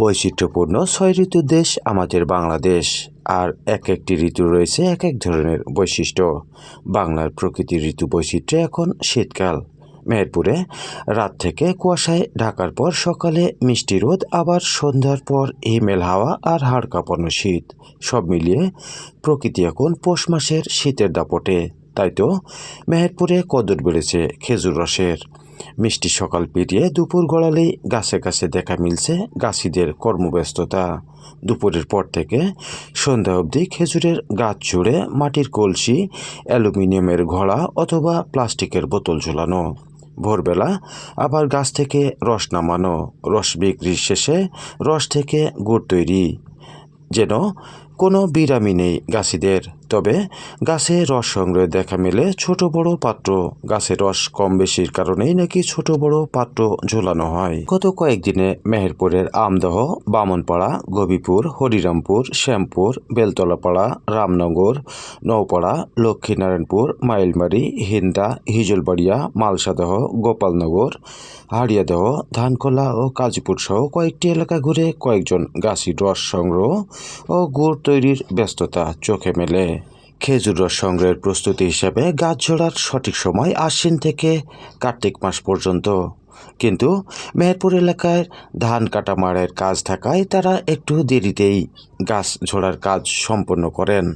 বৈচিত্র্যপূর্ণ ছয় ঋতুর দেশ আমাদের বাংলাদেশ। আর এক একটি ঋতু রয়েছে এক এক ধরনের বৈশিষ্ট্য। বাংলার প্রকৃতির ঋতু বৈচিত্র্য এখন শীতকাল। মেহেরপুরে রাত থেকে কুয়াশায় ঢাকার পর সকালে মিষ্টি রোদ, আবার সন্ধ্যার পর হিমেল হাওয়া আর হাড় কাঁপানো শীত। সব মিলিয়ে প্রকৃতি এখন পৌষ মাসের শীতের দাপটে। তাই তো মেহেরপুরে কদর বেড়েছে খেজুর রসের। মিষ্টি সকাল পেরিয়ে দুপুর গড়ালেই গাছে গাছে দেখা মিলছে গাছিদের কর্মব্যস্ততা। দুপুরের পর থেকে সন্ধ্যা অবধি খেজুরের গাছ জুড়ে মাটির কলসি, অ্যালুমিনিয়ামের ঘোড়া অথবা প্লাস্টিকের বোতল ঝোলানো। ভোরবেলা আবার গাছ থেকে রস নামানো, রস বিক্রির শেষে রস থেকে গুড় তৈরি। যেন কোনো বিরামি নেই গাছিদের। তবে গাছে রস সংগ্রহে দেখা মেলে ছোট বড় পাত্র। গাছে রস কম বেশির কারণেই নাকি ছোট বড় পাত্র ঝোলানো হয়। গত কয়েকদিনে মেহেরপুরের আমদহ, বামনপাড়া, গবিপুর, হরিরামপুর, শ্যামপুর, বেলতলাপাড়া, রামনগর নৌপাড়া লক্ষ্মীনারায়ণপুর, মাইলমারি, হিন্দা, হিজলবাড়িয়া, মালসাদহ, গোপালনগর, হাড়িয়াদহ, ধানকোলা ও কাজীপুর সহ কয়েকটি এলাকা ঘুরে কয়েকজন গাছি রস সংগ্রহ ও গুড় তৈরির ব্যস্ততা চোখে মেলে। খেজুর রস সংগ্রহের প্রস্তুতি হিসাবে গাছ ঝোড়ার সঠিক সময় আশ্বিন থেকে কার্তিক মাস পর্যন্ত। কিন্তু মেহেরপুর এলাকায় ধান কাটা মারের কাজ থাকায় তারা একটু দেরিতেই গাছ ঝোড়ার কাজ সম্পন্ন করেন।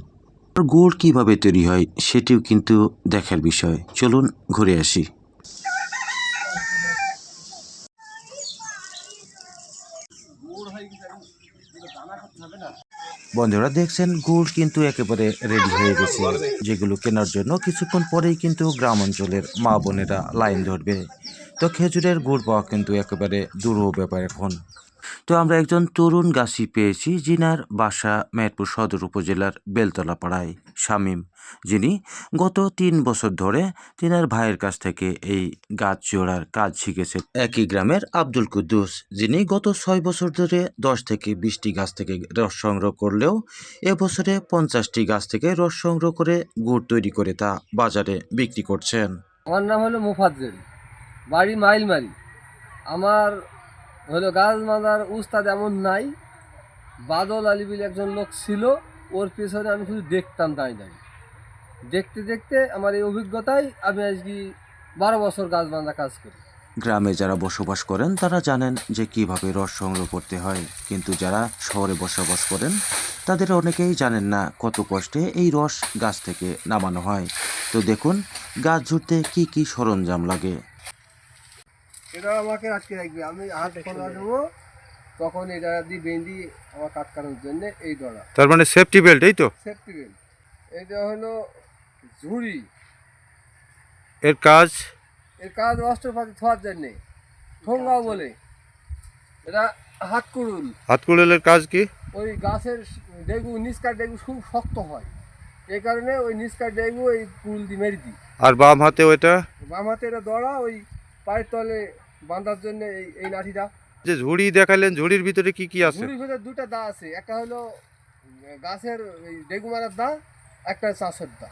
গুড় কীভাবে তৈরি হয়, সেটিও কিন্তু দেখার বিষয়। চলুন ঘুরে আসি। বন্ধুরা দেখছেন, গুড় কিন্তু একেবারে রেডি হয়ে গেছে, যেগুলো কেনার জন্য কিছুক্ষণ পরেই কিন্তু গ্রাম অঞ্চলের মা বোনেরা লাইন ধরবে। তো খেজুরের গুড় পাওয়া কিন্তু একেবারে দুরূহ ব্যাপার এখন। তো আমরা একজন তরুণ গাছি পেয়েছি যিনার বাসা মেহেরপুর সদর উপজেলার বেলতলা পাড়ায় শামীম। যিনি গত তিন বছর ধরে তিনার ভাইয়ের কাছ থেকে এই গাছ জোড়ার কাজ শিখেছেন। একই গ্রামের আব্দুল কুদ্দুস, যিনি গত ছয় বছর ধরে দশ থেকে বিশটি গাছ থেকে রস সংগ্রহ করলেও এবছরে পঞ্চাশটি গাছ থেকে রস সংগ্রহ করে গুড় তৈরি করে তা বাজারে বিক্রি করছেন। আমার নাম হলো মুফাজ্জেল, বাড়ি মাইলমারি। আমার হলো গাছ মাদার উস্তাদ এমন নাই, বাদল আলী বলে একজন লোক ছিল, ওর পেছনে আমি শুধু দেখতাম দাঁড়িয়ে দাঁড়িয়ে দেখতে দেখতে আমার এই অভিজ্ঞতায় আমি আজকে বারো বছর গাছ বাঁধা কাজ করি। গ্রামে যারা বসবাস করেন, তারা জানেন যে কীভাবে রস সংগ্রহ করতে হয়। কিন্তু যারা শহরে বসবাস করেন, তাদের অনেকেই জানেন না কত কষ্টে এই রস গাছ থেকে নামানো হয়। তো দেখুন, গাছ ঝুড়তে কি কি সরঞ্জাম লাগে। এটা আমাকে আজকে রাখবে আমি হাত খোলা দেবো তখন এটা দিয়ে বেঁধি আমার কাট কাটানোর জন্য এই দড়া। তার মানে সেফটি বেল্ট এই তো? সেফটি বেল্ট এটা হলো ঝুড়ি। এর কাজ? এর কাজ অস্ত্রপাতি থোয়ার জন্যে ঠোঙ্গাও বলে। এটা হাত কুড়ুল। হাত কুড়ুলের কাজ কি? ওই গাছের ডেগু নিচকার ডেগু খুব শক্ত হয়। এই কারণে ওই নিচকার ডেগু ওই কুড়ুল দিয়ে মেরে দিই। আর বাম হাতে ওইটা বাম হাতে এটা দড়া ওই পায়ের তলে বাঁধার জন্য এই এই লাঠিটা। যে ঝুড়ি দেখালেন ঝুড়ির ভিতরে কি কি আছে? ঝুড়ির ভিতরে দুটো দা আছে। একটা হলো গাছের এই ডেগু মারার দা একটা চাষের দা।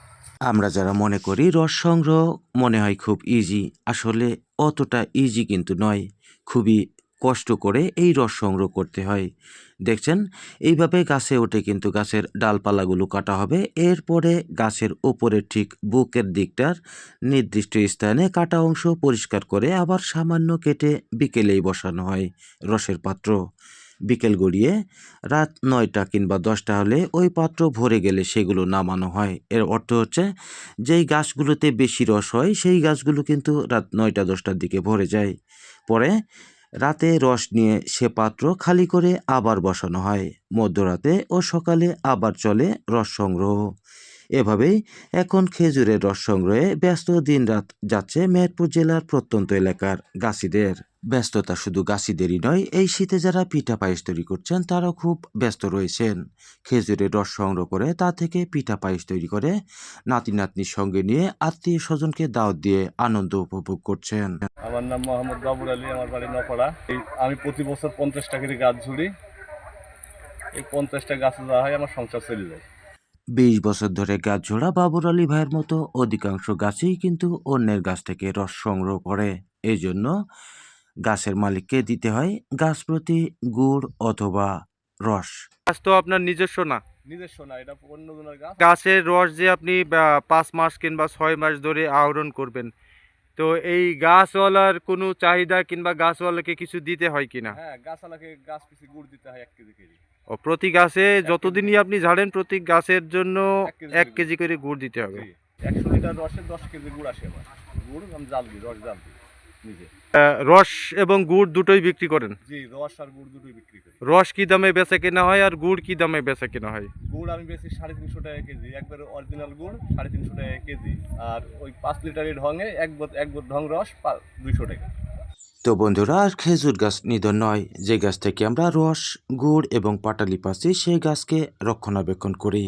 আমরা যারা মনে করি রস সংগ্রহ মনে হয় খুব ইজি আসলে অতটা ইজি কিন্তু নয়। খুবই কষ্ট করে এই রস সংগ্রহ করতে হয়। দেখছেন? এইভাবে গাছে ওঠে কিন্তু গাছের ডালপালাগুলো কাটা হবে। এরপরে গাছের ওপরের ঠিক বুকের দিকটার নির্দিষ্ট স্থানে কাটা অংশ পরিষ্কার করে আবার সামান্য কেটে বিকেলেই বসানো হয় রসের পাত্র। বিকেল গড়িয়ে রাত নয়টা কিংবা দশটা হলে ওই পাত্র ভরে গেলে সেগুলো নামানো হয়। এর অর্থ হচ্ছে যেই গাছগুলোতে বেশি রস হয়, সেই গাছগুলো কিন্তু রাত নয়টা দশটার দিকে ভরে যায়। পরে রাতে রস নিয়ে সে পাত্র খালি করে আবার বসানো হয়। মধ্যরাতে ও সকালে আবার চলে রস সংগ্রহ। এভাবেই এখন খেজুরের রস সংগ্রহে ব্যস্ত দিনরাত যাচ্ছে মেহেরপুর জেলার প্রত্যন্ত এলাকার গাছিদের। ব্যস্ততা শুধু গাছিদেরই নয়, এই শীতে যারা পিঠা পায়েস তৈরি করছেন, তারাও খুব ব্যস্ত রয়েছেন। খেজুরের রস সংগ্রহ করে তা থেকে পিঠা পায়েস তৈরি করে নাতি নাতনির সঙ্গে নিয়ে আত্মীয় স্বজনকে দাওয়াত দিয়ে আনন্দ উপভোগ করছেন। আমার নাম মোহাম্মদ বাবুর আলী, আমার বাড়ি নপাড়া আমি প্রতি বছর পঞ্চাশটা করে গাছ ঝুড়ি। এই পঞ্চাশটা গাছে যাওয়া হয় আমার সংসার চলে যায়। বিশ বছর ধরে গাছ ঝোড়া বাবর আলী ভাইয়ের মতো অধিকাংশ গাছেই কিন্তু অন্যের গাছ থেকে রস সংগ্রহ করে। এই জন্য গাছের মালিককে দিতে হয় গাছ প্রতি গুড় অথবা রস। গাছ তো আপনার নিজস্ব না। নিজস্ব না এটা অন্য গাছ। গাছের রস যে আপনি পাঁচ মাস কিংবা ছয় মাস ধরে আহরণ করবেন তো এই গাছওয়ালার কোনো চাহিদা কিংবা গাছওয়ালাকে কিছু দিতে হয় কিনা হ্যাঁ গাছওয়ালাকে গাছ পিছু গুড় দিতে হয় এক কেজি করে। ও প্রতি গাছে যতদিনই আপনি ঝাড়েন প্রতি গাছের জন্য এক কেজি করে। গুড় দিতে হবে। একশো লিটার রসে দশ কেজি গুড় আসে আমার। গুড় আমি জাল দিই রস জাল দিই। নিজে। রস এবং গুড় দুটোই বিক্রি করেন? জি রস আর গুড় দুটোই বিক্রি করি। রস কি দামে বেচা কেনা হয় আর গুড় কি দামে বেচা কেনা হয়? গুড় আমি বেশি সাড়ে তিনশো টাকা কেজি একবার অরিজিনাল গুড় সাড়ে তিনশো টাকা কেজি। আর ওই পাঁচ লিটারের ঢঙে এক বোত এক বোত ঢং রস দুইশো টাকা। তো বন্ধুরা আর খেজুর গাছ নিধন নয়। যে গাছ থেকে আমরা রস গুড় এবং পাটালি পাচ্ছি সেই গাছকে রক্ষণাবেক্ষণ করি।